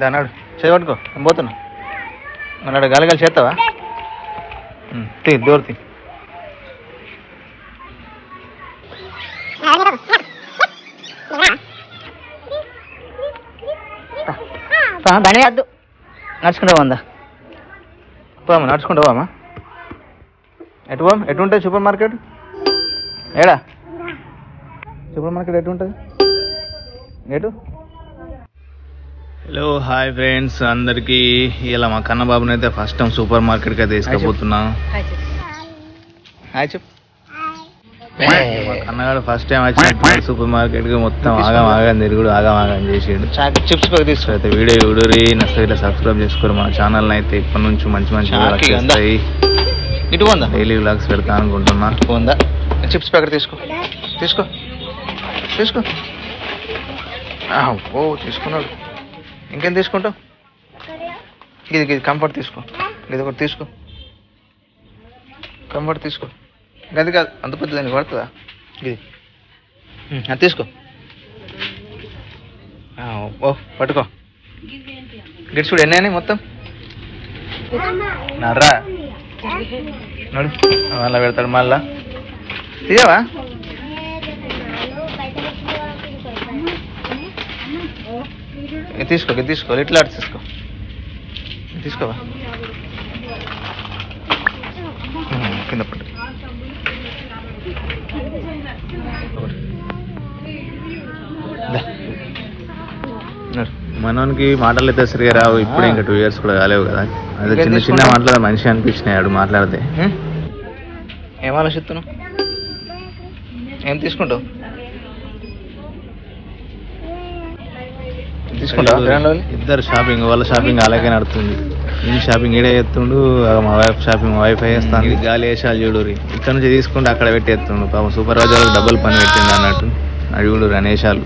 దానాడు చేయబట్టుకో నేను పోతున్నా. మన్నాడు గాలి గాలి చేస్తావా? తీ దూర తీ. బండి వద్దు నడుచుకుంటా వందా పోమ్మా నడుచుకుంటా పోమ్మా. ఎటు పోం ఎటు ఉంటుంది సూపర్ మార్కెట్? ఏడా? సూపర్ మార్కెట్ ఎటు ఉంటుంది ఎటు? హలో హాయ్ ఫ్రెండ్స్ అందరికీ ఇలా మా కన్నబాబుని అయితే ఫస్ట్ టైం సూపర్ మార్కెట్కి అయితే తీసుకుపోతున్నాను హాయ్ చెప్పు. మా కన్నగాడు ఫస్ట్ టైం వచ్చినట్టు సూపర్ మార్కెట్కి మొత్తం ఆగం ఆగం తిరుగుడు ఆగం ఆగం చేసాడు. చిప్స్ తీసుకు. అయితే వీడియో చూడరి నచ్చితే ఇట్లా సబ్స్క్రైబ్ చేసుకోరు. మన ఛానల్ అయితే ఇప్పటి నుంచి మంచి మంచి vlogs వస్తాయి డైలీ వ్లాగ్స్ పెడతా అనుకుంటున్నా. చిప్స్ ప్యాకెట్ తీసుకో. తీసుకో. తీసుకో. ఓ తీసుకున్నాడు. ఇంకేం తీసుకుంటావు? ఇది ఇది కంఫర్ట్ తీసుకో. ఇది ఒకటి తీసుకో. కంఫర్ట్ తీసుకో. గది కాదు అంత పెద్ద దానికి పడుతుందా? ఇది. అది తీసుకో. ఓ పట్టుకో. గిట్స్ చూడు ఎన్ని అయినాయి మొత్తం? నర్రా. నడు. మళ్ళా పెడతాడు మళ్ళా. తీయవా? తీసుకో తీసుకో ఇట్లా అటు తీసుకో. తీసుకోవా కింద పట్టు. మనోనికి మాటలు అయితే సరిగా రావు. ఇప్పుడు ఇంకా టూ ఇయర్స్ కూడా కాలేవు కదా. అదే చిన్న చిన్న మాటలు మనిషి అనిపించినాయి ఆడు మాట్లాడితే. ఏం ఆలోచిస్తున్నావు? ఏం తీసుకుంటావు? ఇద్దరు షాపింగ్ వాళ్ళ షాపింగ్ అలాగే నడుతుంది. ఈ షాపింగ్ ఈడే ఎత్తుండు ఆ మా వైఫ్ షాపింగ్ వైఫ్ వేస్తాను గాలి వేసాలు చూడురి ఇక్కడ నుంచి తీసుకుంటే అక్కడ పెట్టి ఎత్తుండు పాపం సూపర్ రాజు డబ్బులు పని పెట్టిండు అన్నట్టు. చూడురి అనేషాలు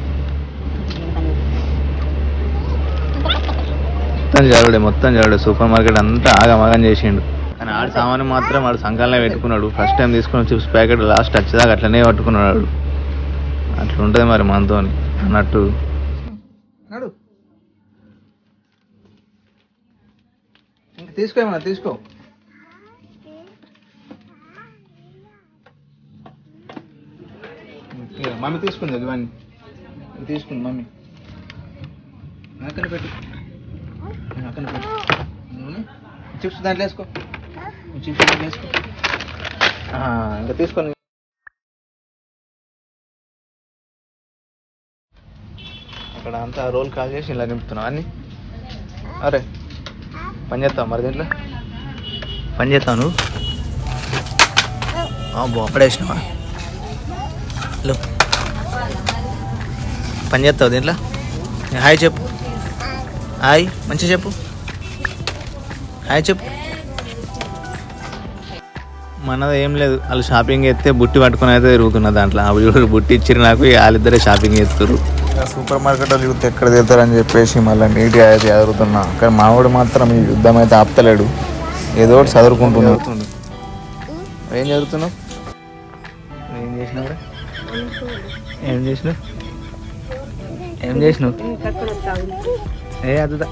మొత్తం జరుడే మొత్తం జరుడే సూపర్ మార్కెట్ అంతా ఆగమాగం చేసిండు. కానీ ఆడు సామాను మాత్రం వాడు సంఘాలనే పెట్టుకున్నాడు. ఫస్ట్ టైం తీసుకున్న చిప్స్ ప్యాకెట్ లాస్ట్ వచ్చేదాకా అట్లనే పట్టుకున్నాడు అట్లా ఉంటుంది మరి మనతో అన్నట్టు. తీసుకో ఏమన్నా తీసుకో. మమ్మీ తీసుకుంది ఇవన్నీ తీసుకుంది మమ్మీ. అక్కడ పెట్టు. అక్కడ పెట్టు. చిప్స్ దాంట్లో వేసుకో. చిప్స్ దాంట్లో వేసుకో. ఇంకా తీసుకొని అక్కడ అంతా రోల్ కాల్ చేసి ఇలా నింపుతున్నావు. అన్నీ? అరే. పని చేస్తావు మరి దీంట్లో? పని చేస్తావు నువ్వు? అబ్బో అప్పుడేసినావా హలో. పని చేస్తావు దీంట్లో? హాయ్ చెప్పు. హాయ్ మంచిగా చెప్పు. హాయ్ చెప్పు. మనది ఏం లేదు వాళ్ళు షాపింగ్ చేస్తే బుట్టి పట్టుకుని అయితే తిరుగుతున్నా దాంట్లో. అవి బుట్టి ఇచ్చిరు నాకు వాళ్ళిద్దరే షాపింగ్ చేస్తారు సూపర్ మార్కెట్ వాళ్ళు యూత్ ఎక్కడ తిరుగుతారని చెప్పేసి మళ్ళీ నీట్గా అయితే చదువుతున్నా కానీ మావాడు మాత్రం ఈ యుద్ధం అయితే ఆపుతలేడు. ఏదో ఒకటి చదువుకుంటున్నాడు. ఏం చదువుతున్నావు? ఏం చేసినావు ఏం చేసినావు? ఏం చేసినావు? ఏ అదుదా.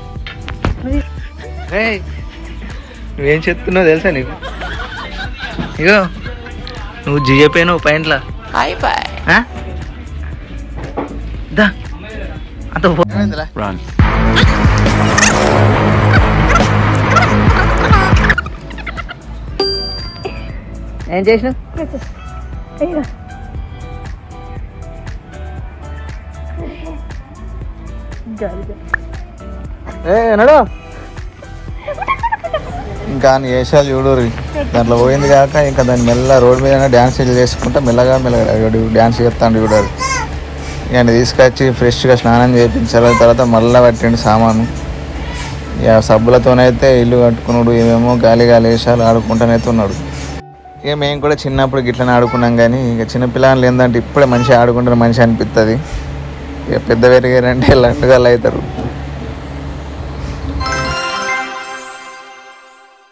నువ్వేం చెప్తున్నావు తెలుసా నీకు? ఇగో నువ్వు జియపోయినావు పైంట్లో ఆ? దా. అంత Run. ఏం చేసినావు? ఏ నడు. ఇంకా వేషాలు చూడరు దాంట్లో పోయింది కాక ఇంకా దాన్ని మెల్ల రోడ్ మీద డ్యాన్స్ చేసుకుంటా మెల్లగా మెల్లగా డ్యాన్స్ చేస్తాను చూడరు ఇక తీసుకొచ్చి ఫ్రెష్గా స్నానం చేయించాలి తర్వాత మళ్ళీ పట్టిండు సామాను. ఇక సబ్బులతోనైతే ఇల్లు కట్టుకున్నాడు. ఏమేమో గాలి గాలి వేషాలు ఆడుకుంటానైతే ఉన్నాడు. ఇక మేము కూడా చిన్నప్పుడు గిట్లనే ఆడుకున్నాం కానీ ఇక చిన్నపిల్లలు ఏంటంటే ఇప్పుడే మంచిగా ఆడుకుంటారు మంచిగా అనిపిస్తుంది ఇక పెద్ద పెరిగారంటే లట్టుగా అవుతారు.